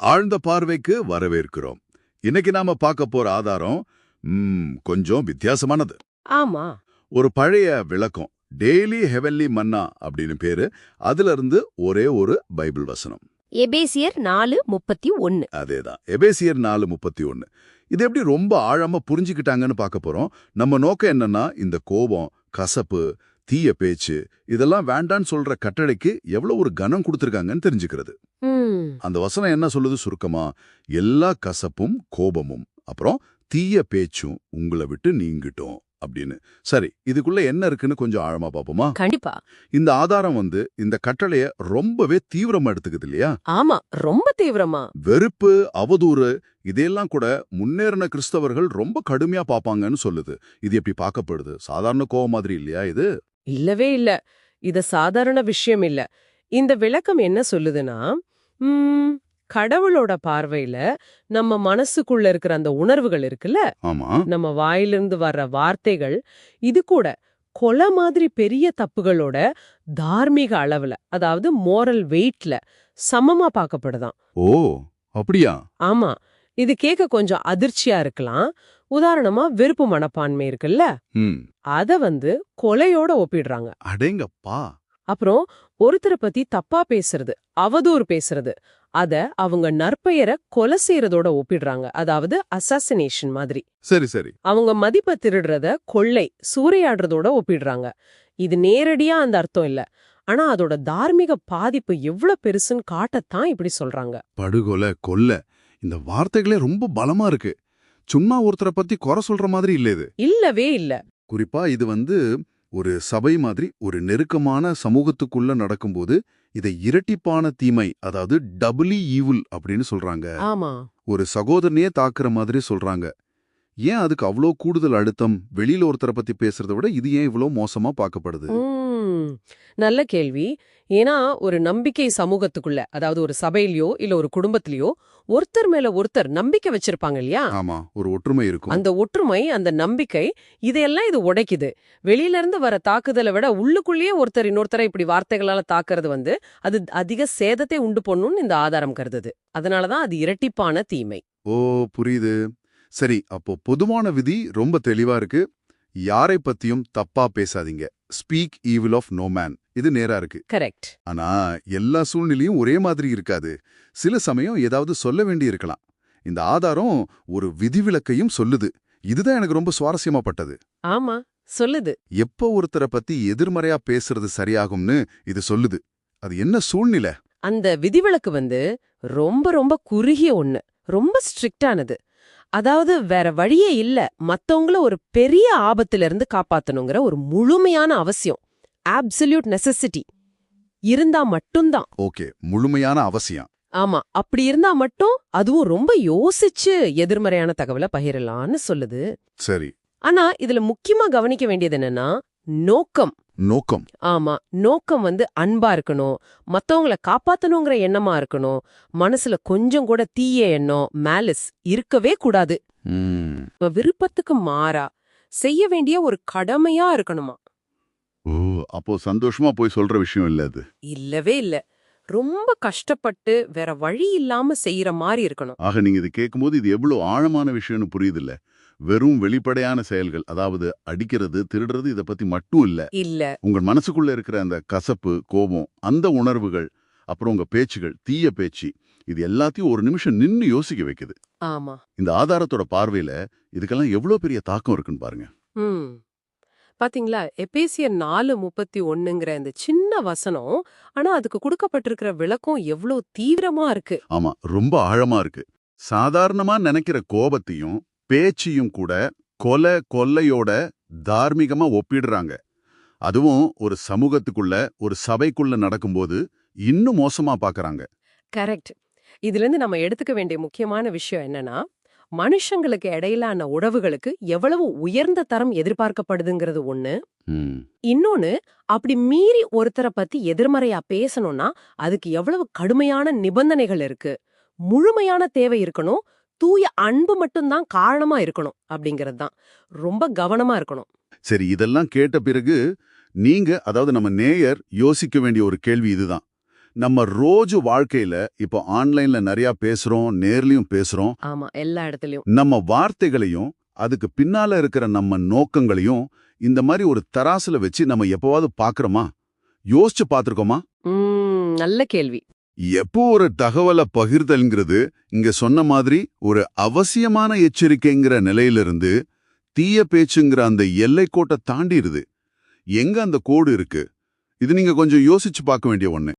ஆழ்ந்த பார்வைக்கு வரவேற்கிறோம். இன்னைக்கு நாம பார்க்க போற ஆதாரம் கொஞ்சம் வித்தியாசமானது. ஆமா. ஒரு பழைய விளக்கம் டெய்லி ஹெவன்லி மன்னா அப்படின்னு பேரு. அதுல இருந்து ஒரே ஒரு பைபிள் வசனம். எபேசியர் நாலு முப்பத்தி ஒன்னு. அதேதான். எபேசியர் நாலு முப்பத்தி ஒன்னு. இது எப்படி ரொம்ப ஆழமா புரிஞ்சுக்கிட்டாங்கன்னு பார்க்க போறோம். நம்ம நோக்கம் என்னன்னா இந்த கோபம் கசப்பு தீய பேச்சு இதெல்லாம் வேண்டான்னு சொல்ற கட்டளைக்கு எவ்வளவு ஒரு கனம் கொடுத்திருக்காங்கன்னு தெரிஞ்சுக்கிறது. அந்த வசனம் என்ன சொல்லுது சுருக்கமா? எல்லா கசப்பும் கோபமும் அப்புறம் தீய பேச்சும் உங்களை விட்டு நீங்கிட்டோம் அப்படின்னு. சரி இதுக்குள்ள என்ன இருக்குன்னு கொஞ்சம் ஆழமா பாப்போமா கண்டிப்பா. இந்த ஆதாரம் வந்து இந்த கட்டளைய ரொம்பவே தீவிரமா எடுத்துக்குது இல்லையா? ஆமா ரொம்ப தீவிரமா. வெறுப்பு அவதூறு இதையெல்லாம் கூட முன்னேறின கிறிஸ்தவர்கள் ரொம்ப கடுமையா பாப்பாங்கன்னு சொல்லுது. இது எப்படி பார்க்கப்படுது? சாதாரண கோவம் மாதிரி இல்லையா இது? இல்லவே இல்ல. இது சாதாரண விஷயம் இல்ல. இந்த விளக்கம் என்ன சொல்லுதுன்னா ம், கடவுளோட பார்வையில நம்ம மனசுக்குள்ள இருக்கிற அந்த உணர்வுகள் இருக்குல்ல? நம்ம வாயிலிருந்து வர்ற வார்த்தைகள் இது கூட கொலை மாதிரி பெரிய தப்புகளோட தார்மீக அளவுல அதாவது மோரல் வெயிட்ல சமமா பார்க்கப்படுதாம் ஓ அப்படியா? ஆமா. இது கேட்க கொஞ்சம் அதிர்ச்சியா இருக்கலாம். உதாரணமா வெறுப்பு மனப்பான்மை இருக்குல்ல? அத வந்து கொலையோட ஒப்பிடுறாங்க. அடேங்கப்பா. அப்புறம் ஒருத்தரை பத்தி தப்பா பேசுறது அவதூறு பேசுறது அத அவங்க நற்பெயரை கொலை செய்யறதோட ஒப்பிடுறாங்க. அதாவது அசாசினேஷன் மாதிரி. சரி சரி. அவங்க மதிப்பை திருடுறத கொள்ளை சூறையாடுறதோட ஒப்பிடுறாங்க. இது நேரடியா அந்த அர்த்தம் இல்ல. ஆனா அதோட தார்மீக பாதிப்பு எவ்வளவு பெருசுன்னு காட்டத்தான் இப்படி சொல்றாங்க. படுகொலை கொல்ல இந்த வார்த்தைகளே ரொம்ப பலமா இருக்கு. சும்மா ஒருத்தரை பத்தி குறை சொல்ற மாதிரி இல்ல இது. இல்லவே இல்ல. குறிப்பா இது வந்து ஒரு சபை மாதிரி ஒரு நெருக்கமான சமூகத்துக்குள்ள நடக்கும்போது இதை இரட்டிப்பான தீமை அதாவது டபுளி ஈவில் அப்படின்னு சொல்றாங்க. ஆமா. ஒரு சகோதரனையே தாக்குற மாதிரி சொல்றாங்க. ஏன் அதுக்கு அவ்வளோ கூடுதல் அழுத்தம்? வெளியில ஒருத்தரை பத்தி பேசுறதை விட இது ஏன் இவ்வளோ மோசமா பார்க்கப்படுது? ம், நல்ல கேள்வி. ஏன்னா ஒரு நம்பிக்கை சமூகத்துக்குள்ள அதாவது ஒரு சபையிலயோ இல்ல ஒரு குடும்பத்திலயோ ஒருத்தர் மேல ஒருத்தர் நம்பிக்கை வச்சிருப்பாங்க இல்லையா? ஆமா ஒரு ஒற்றுமை இருக்கும். அந்த ஒற்றுமை அந்த நம்பிக்கை இதையெல்லாம் இது உடைக்குது. வெளியில இருந்து வர தாக்குதலை விட உள்ளுக்குள்ளேயே ஒருத்தர் இன்னொருத்தரை இப்படி வார்த்தைகளால தாக்குறது வந்து அது அதிக சேதத்தை உண்டு பண்ணும்னு இந்த ஆதாரம் கருதுது. அதனாலதான் அது இரட்டிப்பான தீமை. ஓ புரியுது. சரி அப்போ பொதுவான விதி ரொம்ப தெளிவா இருக்கு. யாரை பத்தியும் தப்பா பேசாதீங்க. Speak evil of no man இது நேரா இருக்கு. கரெக்ட் ஆனா எல்லா சூழ்நிலையும் ஒரே மாதிரி இருக்காது. சில சமயம் ஏதாவது சொல்ல வேண்டி இருக்கலாம். இந்த ஆதாரம் ஒரு விதிவிலக்கையும் சொல்லுது. இதுதான் எனக்கு ரொம்ப சுவாரஸ்யமா பட்டது. ஆமா சொல்லுது. எப்போ ஒருத்தரை பத்தி எதிர்மறையா பேசுறது சரியாகும்னு இது சொல்லுது. அது என்ன சூழ்நிலை? அந்த விதிவிலக்கு வந்து ரொம்ப ரொம்ப குறுகிய ஒண்ணு. ரொம்ப ஸ்ட்ரிக்டானது அதாவது வேற வழியே இல்ல. மத்தவங்கள ஒரு பெரிய ஆபத்துல இருந்து காப்பாத்தணுங்கிற ஒரு முழுமையான அவசியம். ஆப்சல்யூட் நெசசிட்டி இருந்தா மட்டும்தான். ஓகே முழுமையான அவசியம். ஆமா அப்படி இருந்தா மட்டும் அதுவும் ரொம்ப யோசிச்சு எதிர்மறையான தகவலை பகிரலாம்னு சொல்லுது. சரி. ஆனா இதுல முக்கியமா கவனிக்க வேண்டியது என்னன்னா நோக்கம். நோக்கம். ஆமா நோக்கம் வந்து அன்பா இருக்கணும் மத்தவங்கள காப்பாத்தணுங்கிற எண்ணமா இருக்கணும் மனசுல கொஞ்சம் கூட தீய எண்ணம் மேலிஸ் இருக்கவே கூடாது. விருப்பத்துக்கு மாறா செய்ய வேண்டிய ஒரு கடமையா இருக்கணுமா? ஓ அப்போ சந்தோஷமா போய் சொல்ற விஷயம் இல்ல அது. இல்லவே இல்ல. ரொம்ப கஷ்டப்பட்டு வேற வழி இல்லாம செய்யற மாதிரி இருக்கணும். ஆக நீங்க இது கேட்கும்போது இது எவ்வளவு ஆழமான விஷயம்னு புரியுதுல்ல. வெறும் வெளிப்படையான செயல்கள் அதாவது அடிக்கிறது திருடுறது இத பத்தி மட்டும் இல்ல. இல்ல. உங்க மனசுக்குள்ள இருக்கிற அந்த கசப்பு கோபம் அந்த உணர்வுகள் அப்புறம் உங்க பேச்சுகள் தீய பேச்சு இது எல்லாத்தையும் ஒரு நிமிஷம் நின்னு யோசிக்க வைக்குது. ஆமா. இந்த ஆதாரத்தோட பார்வையில இதுக்கெல்லாம் எவ்வளவு பெரிய தாக்கம் இருக்குன்னு பாருங்க. பாத்தீங்களா? எபேசியர் நாலு முப்பத்தி ஒண்ணுங்கிற இந்த சின்ன வசனம் ஆனா அதுக்கு கொடுக்கப்பட்டிருக்கிற விளக்கம் எவ்வளவு தீவிரமா இருக்கு. ஆமா ரொம்ப ஆழமா இருக்கு. சாதாரணமா நினைக்கிற கோபத்தையும் பேச்சையும் கூட கொலை கொல்லையோட தார்மீகமா ஒப்பிடுறாங்க. அதுவும் ஒரு சமூகத்துக்குள்ள ஒரு சபைக்குள்ள நடக்கும்போது இன்னும் மோசமா பாக்குறாங்க. கரெக்ட். இதுல இருந்து நம்ம எடுத்துக்க வேண்டிய முக்கியமான விஷயம் என்னன்னா மனுஷங்களுக்கு இடையிலான உறவுகளுக்கு எவ்வளவு உயர்ந்த தரம் எதிர்பார்க்கப்படுதுங்கிறது ஒண்ணு. இன்னொன்னு அப்படி மீறி ஒருத்தரை பத்தி எதிர்மறையா பேசணும்னா அதுக்கு எவ்வளவு கடுமையான நிபந்தனைகள் இருக்கு. முழுமையான தேவை இருக்கணும் தூய அன்பு மட்டும்தான் காரணமா இருக்கணும் அப்படிங்கிறது தான் ரொம்ப கவனமா இருக்கணும். சரி இதெல்லாம் கேட்ட பிறகு நீங்க அதாவது நம்ம நேயர் யோசிக்க வேண்டிய ஒரு கேள்வி இதுதான். நம்ம ரோஜு வாழ்க்கையில இப்போ ஆன்லைன்ல நிறைய பேசுறோம் நேர்லயும் பேசுறோம். ஆமா எல்லா இடத்துலயும். நம்ம வார்த்தைகளையும் அதுக்கு பின்னால இருக்கிற நம்ம நோக்கங்களையும் இந்த மாதிரி ஒரு தராசுல வச்சு நம்ம எப்பவாவது பாக்குறோமா யோசிச்சு பார்த்திருக்கோமா? ம், நல்ல கேள்வி. எப்போ ஒரு தகவலை பகிர்தல்ங்கிறது இங்க சொன்ன மாதிரி ஒரு அவசியமான எச்சரிக்கைங்கிற நிலையிலிருந்து தீய பேச்சுங்கிற அந்த எல்லைக்கோட்டை தாண்டிடுது. எங்க அந்த கோடு இருக்கு? இது நீங்க கொஞ்சம் யோசிச்சு பார்க்க வேண்டிய ஒண்ணு.